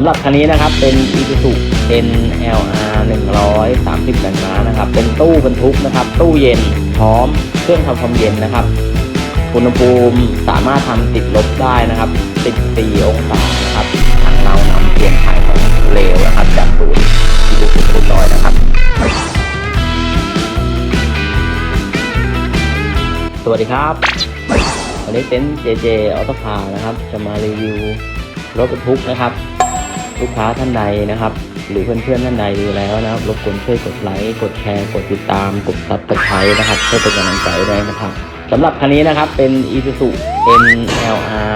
ำหรับคันนี้นะครับเป็น Isuzu NLR 130แรงม้านะครับ เป็นตู้บรรทุกนะครับ ตู้เย็นพร้อมเครื่องทำความเย็นนะครับอุณหภูมิสามารถทำติดลบได้นะครับ14องศานะครับทางเรานำเปลี่ยนถ่ายของเลวนะครับจากศูนย์ที่ดูสุดรุ่นน้อยนะครับ สวัสดีครับวันนี้เต็นท์ JJ ออโต้คานะครับ จะมารีวิวรถบรรทุกนะครับ ลูกค้าท่านใดนะครับ หรือเพื่อนๆท่านใดดูแล้วนะครับรบกวนช่วยกดไลค์กดแชร์กดติดตาม กดซับสไครต์นะครับเพื่อเป็นกำลังใจด้วยนะครับสำหรับคันนี้นะครับเป็น Isuzu NLR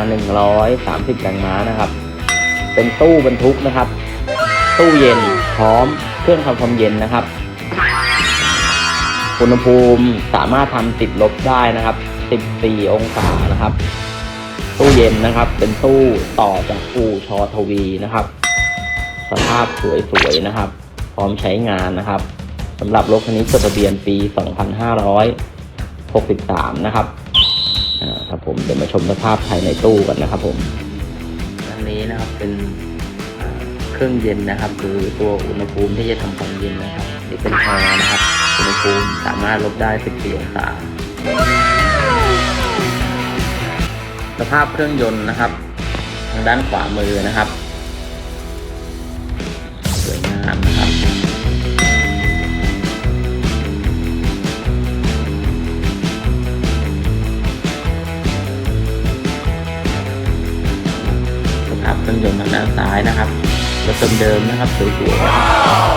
130 แรงม้านะครับ เป็นตู้บรรทุกนะครับ ตู้เย็นพร้อมเครื่องทำความเย็นนะครับอุณหภูมิสามารถทำติดลบได้นะครับ 14 องศานะครับ ตู้เย็นนะครับ เป็นตู้ต่อจากอู่ชอทวีนะครับ สภาพสวยๆนะครับ พร้อมใช้งานนะครับสำหรับรถคันนี้จดทะเบียนปี 2563 นะครับครับผมเดี๋ยวมาชมสภาพภายในตู้กันนะครับผมอันนี้นะครับเป็นเครื่องเย็นนะครับ คือตัวอุณหภูมิที่จะทำความเย็นนะครับนี่เป็นแอร์นะครับอุณหภูมิสามารถลดได้ 14 องศาสภาพเครื่องยนต์นะครับ ทางด้านขวามือนะครับ สวยงามนะครับสภาพเครื่องยนต์ทางด้านซ้ายนะครับรถเดิมๆนะครับสวยๆ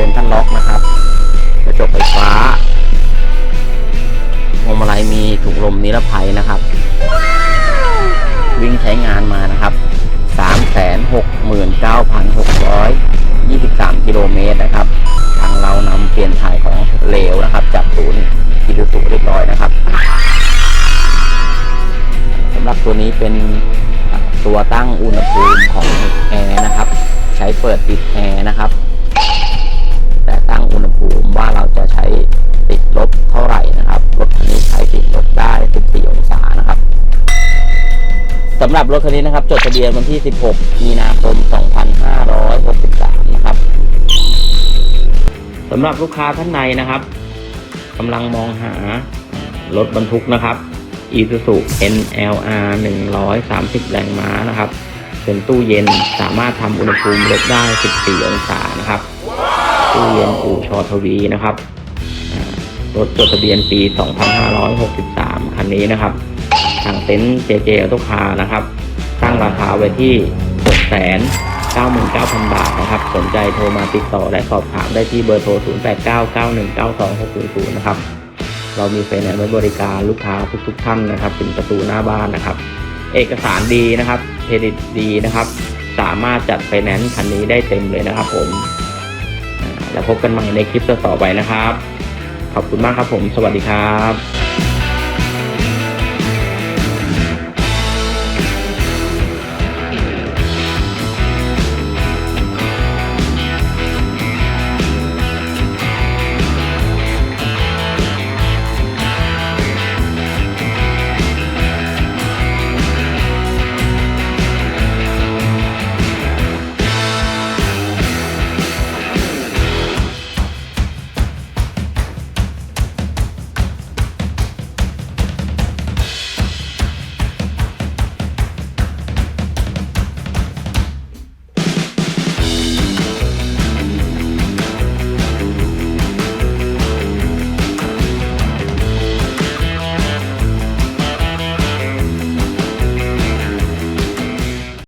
ซ็นทรัลล็อกนะครับกระจกไฟฟ้าพวงมาลัยมีถุงลมนิรภัยนะครับ วิ่งใช้งานมานะครับ 369,623 กิโลเมตรนะครับ ทางเรานำเปลี่ยนถ่ายของเหลวนะครับ จากศูนย์กิลูสุเรียบร้อยนะครับสำหรับตัวนี้เป็นตัวตั้งอุณหภูมิของแอร์นะครับ ใช้เปิดปิดแอร์นะครับ รถคันนี้นะครับ จดทะเบียนวันที่ 16 มีนาคม 2563 นะครับสำหรับลูกค้าท่านใดนะครับกำลังมองหารถบรรทุกนะครับ Isuzu NLR 130 แรงม้านะครับ เป็นตู้เย็นสามารถทำอุณหภูมิลดได้ 14 องศานะครับ ตู้เย็นอู่ชอทวีนะครับรถจดทะเบียนปี 2563 คันนี้นะครับ ทางเต็นท์เจเจออโตคานะครับ ราคาไว้ที่ 6 9 9 0 0 0 บาทนะครับ สนใจโทรมาติดต่อและสอบถามได้ที่เบอร์โทร 0 8 9 9 1 9 2 6 0 0 นะครับ เรามีไฟแนนซ์ไว้บริการลูกค้าทุกๆท่านนะครับถึงประตูหน้าบ้านนะครับ เอกสารดีนะครับเครดิตดีนะครับ สามารถจัดไฟแนนซ์คันนี้ได้เต็มเลยนะครับ ผมแล้วพบกันใหม่ในคลิปต่อๆไปนะครับ ขอบคุณมากครับผม สวัสดีครับ